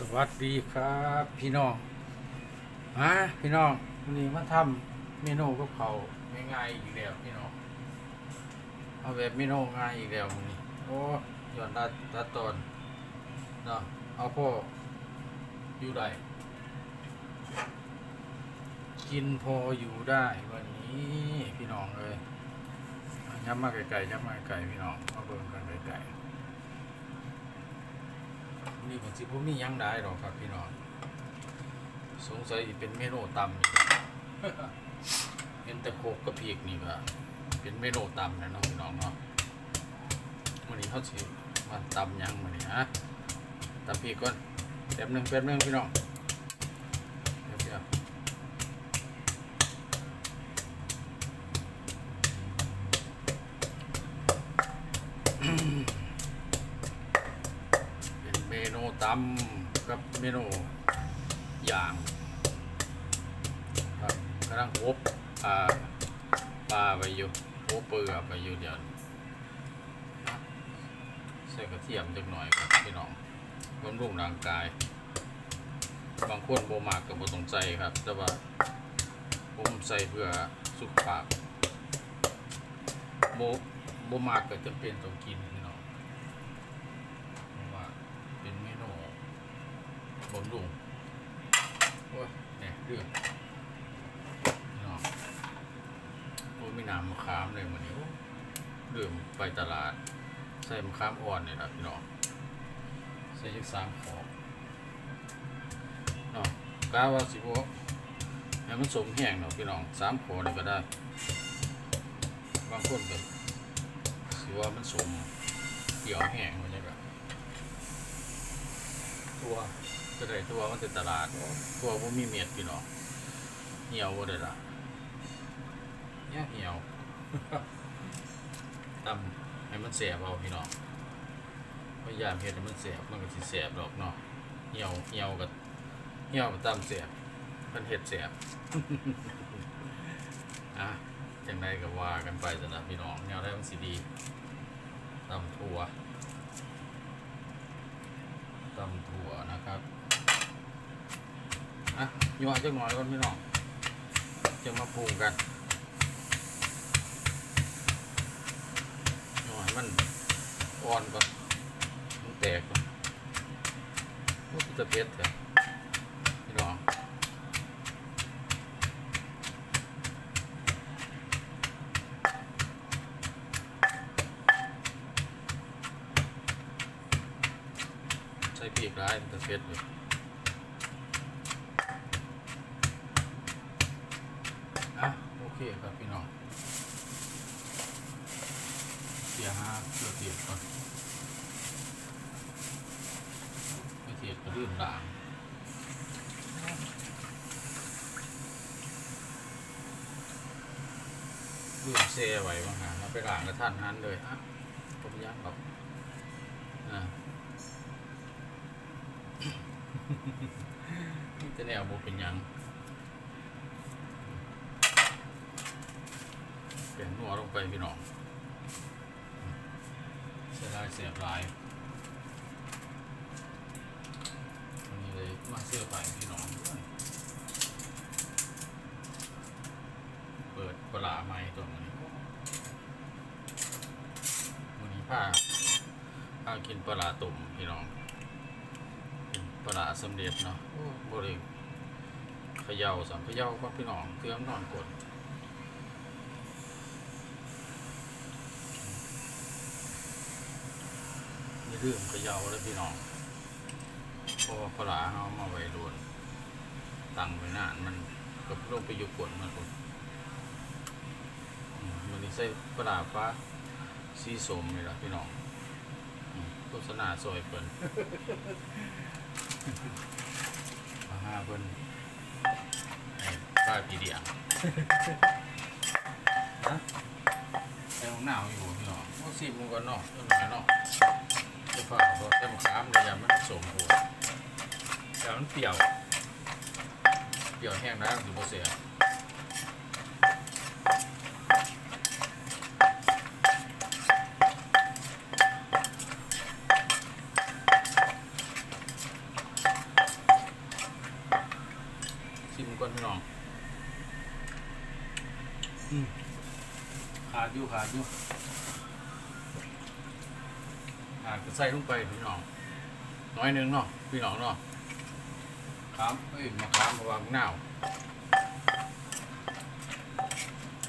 สวัสดีครับพี่น้องมาพี่น้องวันนี้มาทำเมนูกับเขาง่ายๆอีกแล้วพี่น้องเอาแบบเมนูง่ายอีกแล้ววันนี้โอ้ย้อนตาตาตอนเนาะเอาพ่ออยู่ได้กินพออยู่ได้วันนี้พี่น้องเลยย้ำมาไกลๆย้ำมาไกลๆพี่น้องมาเบิ่งกันไกลๆ นี่ผมสิผมมียังได้หรอกครับพี่น้องสงสัยเป็นเมนูตำนี่เป็นแต่โคกกระเพีกนี่ก็เป็นเมนูตำนะเนาะพี่น้องเนาะวันนี้เขาสิมาตำยังวันนี้ฮะตำพีกก่อนแป๊บหนึงแป๊บหนึงพี่น้อง ตำกับเมนูอย่างครับกำลังอบปลาปลาไปอยู่โอเปลือกไปอยู่เดี๋ยวใส่กระเทียมจักหน่อยครับพี่น้องบำรุงร่างกาย บางคนโบมากกับโบต้องใส่ครับ แต่ว่าผมใส่เพื่อสุขภาพโบโบมากก็จำเป็นต้องกินพี่น้อง เพราะว่าเป็นเมนูบำรุงโอ้ย เนี่ยเรื่องน้องโอ้ยมีน้ำมะขามเลยวันนี้โอ้ดื่มไปตลาด ใส่มะขามอ่อนเนี่ยนะพี่น้องใส่ยักสามขอบเนาะกาว่าสิบวให้มันสมแห้งเนาะพี่น้องสามขอนี่ก็ได้ บางคนก็สิว่ามันสมเกี่ยวแห้งมันจะแบบตัว ก็ได้ตัวมันติดตลาดตัวผมมีเม็ดพี่น้องเหี่ยวบ่ได้ละเนี่ยเหี่ยวตำให้มันแสบเอาพี่น้องพยายามเฮ็ดให้มันแสบมันก็สิแสบดอกเนาะเหี่ยวเหี่ยวกับเหี่ยวกับตำแสบมันเฮ็ดแสบอะจังไดก็ว่ากันไปสนะพี่น้องแนวได้มันสิดีตำถั่วตำถั่วนะครับ อะยัวจังหน่อยก่อนพี่น้องจะมาปรุงกันยัวให้มันอ่อนก่อนมันแตกก่อนโอ้จะเผ็ดเถอะพี่น้องใส่พริกร้ายมันจะเผ็ดเลยอะโอ เคครับพี่น้องเสียห้าเสียเทียก่อนไม่เทียก็ลื่นด่างลื่นเซไว้บางหางแล้วไปล้างกระทันหันเลยอะผมยักหรอกอ่าจะแนวโบเป็นยัง เปลี่ยนหัวลงไปพี่น้องเสียดายเสียบหลายอันนี้เลยมาเสื้อไปพี่น้องเปิดปลาไม้ตัวนี้วันนี้ผ้าผ้ากินปลาตุ่มพี่น้องเป็นปลาสำเร็จเนาะโอ้บริเขย่าสัมเขย่าก็พี่น้องเครื่องนอนกด รื่องเขย่าเลยพี่น้องเพราะว่าปลาเอามาไว้รวนตั้งไว้นานมันก็ลงไปอยู่กดมันมันนี่ใส่ปลาฟ้าสีสมนี่แหละพี่น้องโฆษณาซอยเปิ่นมาหาเพิ่นให้ป้าพี่เดียงนะไอ้ของหนาวอยู่พี่น้องเอาสิบมึงก่อนเนาะต้นไม้เนาะจะ ฝ่าเพราะแต่มะขามเลยอย่ามันสมบูรณ์แต่มันเปรี้ยว เปรี้ยวแห้งนะคือโบเสียชิมก่อนพี่น้องขาดอยู่ขาดอยู่าจจะใส่ลงไปพี่น้อง น้อยหนึงเนาะพี่น้องเนาะขามเอ้ยมาขามมาวางหน้าว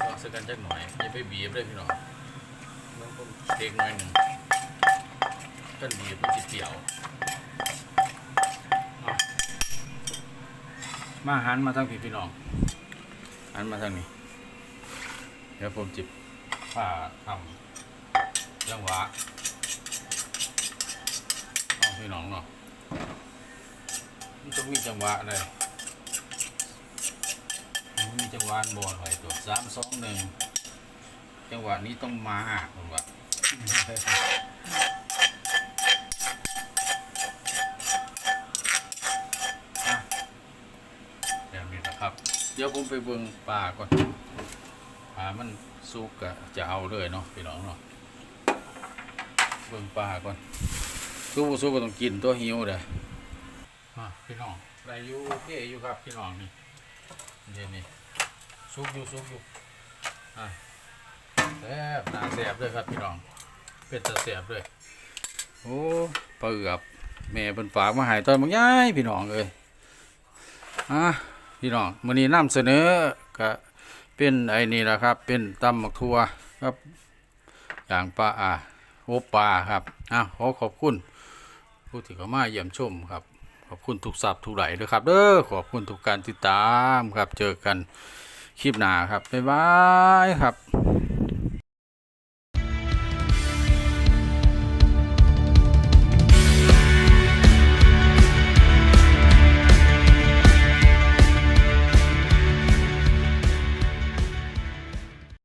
รอสักกันจักหน่อยอย่าไปบีบเลยพี่น้องน้องผมเด็กหน่อยหนึ่งกันบีบมันจะเกี่ยวมาหันมาทางพี่พี่น้องหันมาทางนี้ เดี๋ยวผมจิบผ้าทำจังหวะ พี่น้องเนาะมันต้องมีจังหวะเลยมันมีจังหวะบอลไว้ตัวสามสองหนึ่งจังหวะนี้ต้องมาผมว่าอะแบบนี้นะครับ เดี๋ยวผมไปเบิ่งปลาก่อนปลามันสุกก็จะเอาเลยเนาะพี่น้องเนาะเบิ่งปลาก่อน สุกบ่สุกก็ต้องกินตัวหิวเด้ออะพี่น้องได้อยู่โอเคอยู่ครับพี่น้องนี่เดี๋ยวนี้สุกอยู่สุกอยู่อะแซ่บน่าแซ่บเลยครับพี่น้อง เป็นตาแซ่บเลยโอ้ปลาเอือบแม่เพิ่นฝากมาให้ตอนบางย้ายพี่น้องเอ้ยอะพี่น้องมื้อนี้นำเสนอก็เป็นไอ้นี่แหละครับ เป็นตำหมักทัวครับ อย่างปลาอ่าโอปลาครับอะขอขอบคุณ ผู้ที่เข้ามาเยี่ยมชมครับ ขอบคุณทุกสับทุกไหลด้วยครับเด้อขอบคุณทุกการติดตามครับ เจอกันคลิปหน้าครับบ๊ายบายครับ